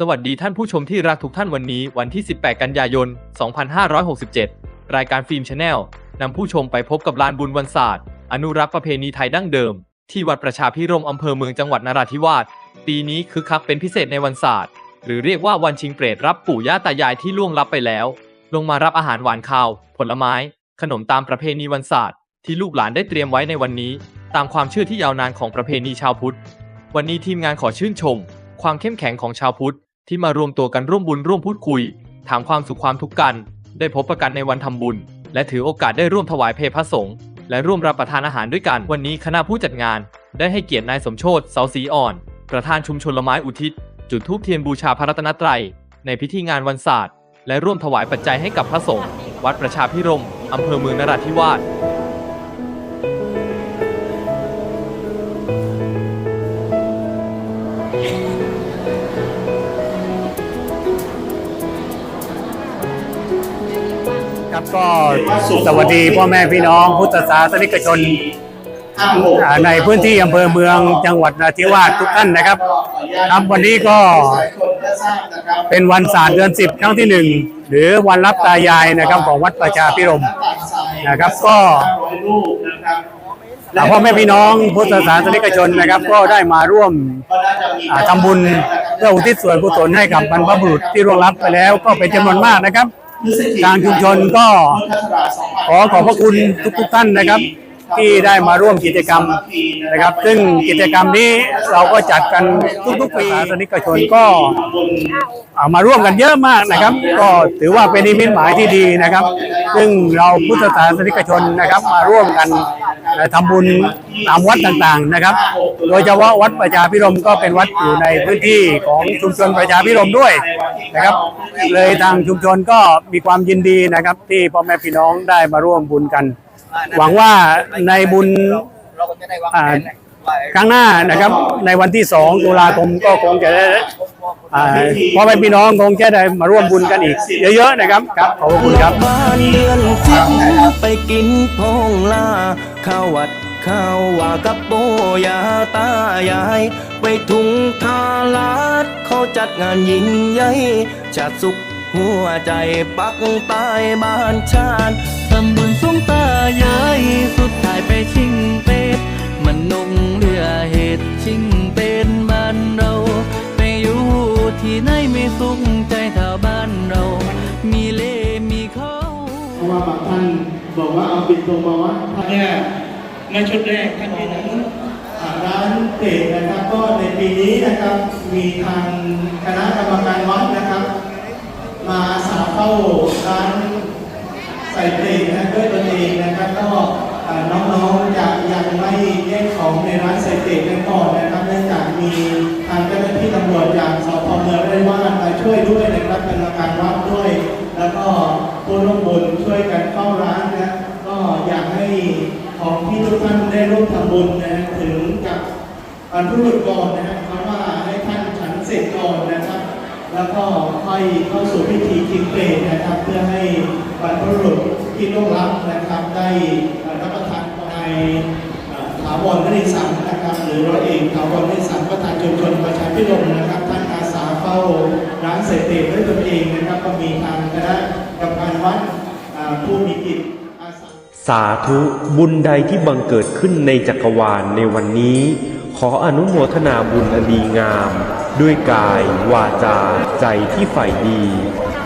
สวัสดีท่านผู้ชมที่รักทุกท่านวันนี้วันที่ 18 กันยายน 2567 รายการฟิล์มชาแนลนำผู้ชมไปพบกับลานบุญวันศาสตร์ อนุรักษ์ประเพณีไทยดั้งเดิม ที่วัดประชาพิรมอำเภอเมืองจังหวัดนราธิวาสปีนี้คึกคักเป็นพิเศษในวันศาสตร์ หรือเรียกว่าวันชิงเปรตรับปู่ย่าตายายที่ล่วงลับไปแล้ว ลงมารับอาหารหวานข้าว ผลไม้ ขนมตามประเพณีวันศาสตร์ ที่ลูกหลานได้เตรียมไว้ในวันนี้ ตามความเชื่อที่ยาวนานของประเพณีชาวพุทธ วันนี้ทีมงานขอชื่นชม ความเข้มแข็งของชาวพุทธ ที่มารวมตัวกันร่วมบุญร่วมพูดคุย ถามความสุขความทุกข์กัน ได้พบประกันในวันทำบุญ และถือโอกาสได้ร่วมถวายเพลพระสงฆ์และร่วมรับประทานอาหารด้วยกัน วันนี้คณะผู้จัดงาน ได้ให้เกียรตินายสมโชติเสาศรีอ่อน ประธานชุมชนละไม้อุทิศ จุดธูปเทียนบูชาพระรัตนตรัย ในพิธีงานวันศาสตร์ และร่วมถวายปัจจัยให้กับพระสงฆ์วัดประชาพิรมอำเภอเมืองนราธิวาส ครับก็สวัสดีพ่อแม่พี่น้องพุทธศาสนิกชนอ่าในพื้นที่อำเภอเมืองจังหวัดนราธิวาสทุกท่านนะครับครับวันนี้ก็เป็นวันศาสตร์เดือนสิบครั้งที่หนึ่งหรือวันรับตายายนะครับของวัดประชาพิรมย์นะครับก็อ่าพ่อแม่พี่น้องพุทธศาสนิกชนนะครับ ก็ได้มาร่วมอ่าทำบุญเพื่ออุทิศส่วนกุศลให้กับบรรพบุรุษที่ร่วงลับไปแล้วก็เป็นจำนวนมากนะครับ ทางชุมชนก็ขอขอบพระคุณทุกๆท่านนะครับ ที่ได้มาร่วมกิจกรรมนะครับ ซึ่งกิจกรรมนี้เราก็จัดกันทุกๆปีสนิกชนก็ามาร่วมกันเยอะมากนะครับ ก็ถือว่าเป็นนิมิตหมายที่ดีนะครับ ซึ่งเราพุทธศาสนิกชนนะครับ มาร่วมกันทำบุญตามวัดต่างๆนะครับ โดยเฉพาะวัดประชาพิรมก็เป็นวัดอยู่ในพื้นที่ของชุมชนประชาพิรมด้วยนะครับ เลยทางชุมชนก็มีความยินดีนะครับ ที่พ่อแม่พี่น้องได้มาร่วมบุญกัน หวังว่าในบุญอ่าครั้งหน้านะครับ ในวันที่สองตุลาคมก็คงจะได้อ่าพ่อแม่พี่น้องคงจะได้มาร่วมบุญกันอีก เยอะๆนะครับครับขอบพระคุณครับ บ้านเดือนสิบไปกินพองลาข้าววัดข้าวว่ากับโบยาตายาย ไปทุงทาลาดเขาจัดงานยิ่งใหญ่จัดสุขหัวใจปักใต้บ้านชาติทำบุญสง ตายายสุดท้ายไปชิงเป็ด มันนงเรือเหตุชิงเป็นบ้านเรา ไปอยู่ที่ไหนไม่สุขใจเท่าบ้านเรา มีเล่มีเขาเพราะว่าบางท่านบอกว่าเอาปิดตรงมาวัดเนี่ยในชุดแรกท่านนี้นะอ่าร้านเพจนะครับก็ในปีนี้นะครับมีทางคณะกรรมการวัดนะครับ มาสาเข้าร้าน เพลงนะด้วยตนเองนะครับก็น้องๆจะยังไม่แยกของในร้านใส่เพลงกันก่อนนะครับเนื่องจากมีทางเจ้าหน้าที่ตำรวจจากสพเมืองได้ว่ามาช่วยด้วยนะครับกรรมการวัดด้วย แล้วก็ผู้ร่วมบุญช่วยกันเข้าร้านนะก็อยากให้ของที่ทุกท่านได้ร่วมทำบุญนะถึงกับบรรพุรุษก่อนนะครับเพราะว่าให้ท่านฉันเสร็จก่อนนะครับ แล้วก็ค่อยเข้าสู่พิธีกินเปรตนะครับ เพื่อให้ ที่ร่วงรับนะครับได้รับประทานในถาวรมณีสังนะครับ หรือร้อยเอกถาวรมณีสังประธานชุมชนประชาพิรมนะครับท่านอาสาเฝ้าร้านเสพติดด้วยตนเองนะครับก็มีทางคณะกรรมการวัดผู้มีจิตอาสาธุบุญใดที่บังเกิดขึ้นในจักรวาลในวันนี้ ขออนุโมทนาบุญอดีงาม ด้วยกาย วาจา ใจที่ใฝ่ดี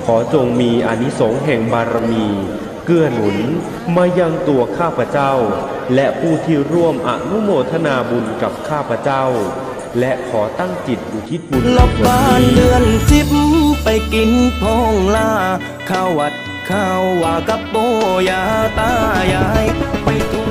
ขอจงมีอนิสงส์แห่งบารมี เกื้อหนุนมายังตัวข้าพเจ้า และผู้ที่ร่วมอนุโมทนาบุญกับข้าพเจ้า และขอตั้งจิตอุทิศบุญลบบ้านเดือนสิบไปกินพองลาข้าววัดข้าวว่ากับโบยาตายายไปทุง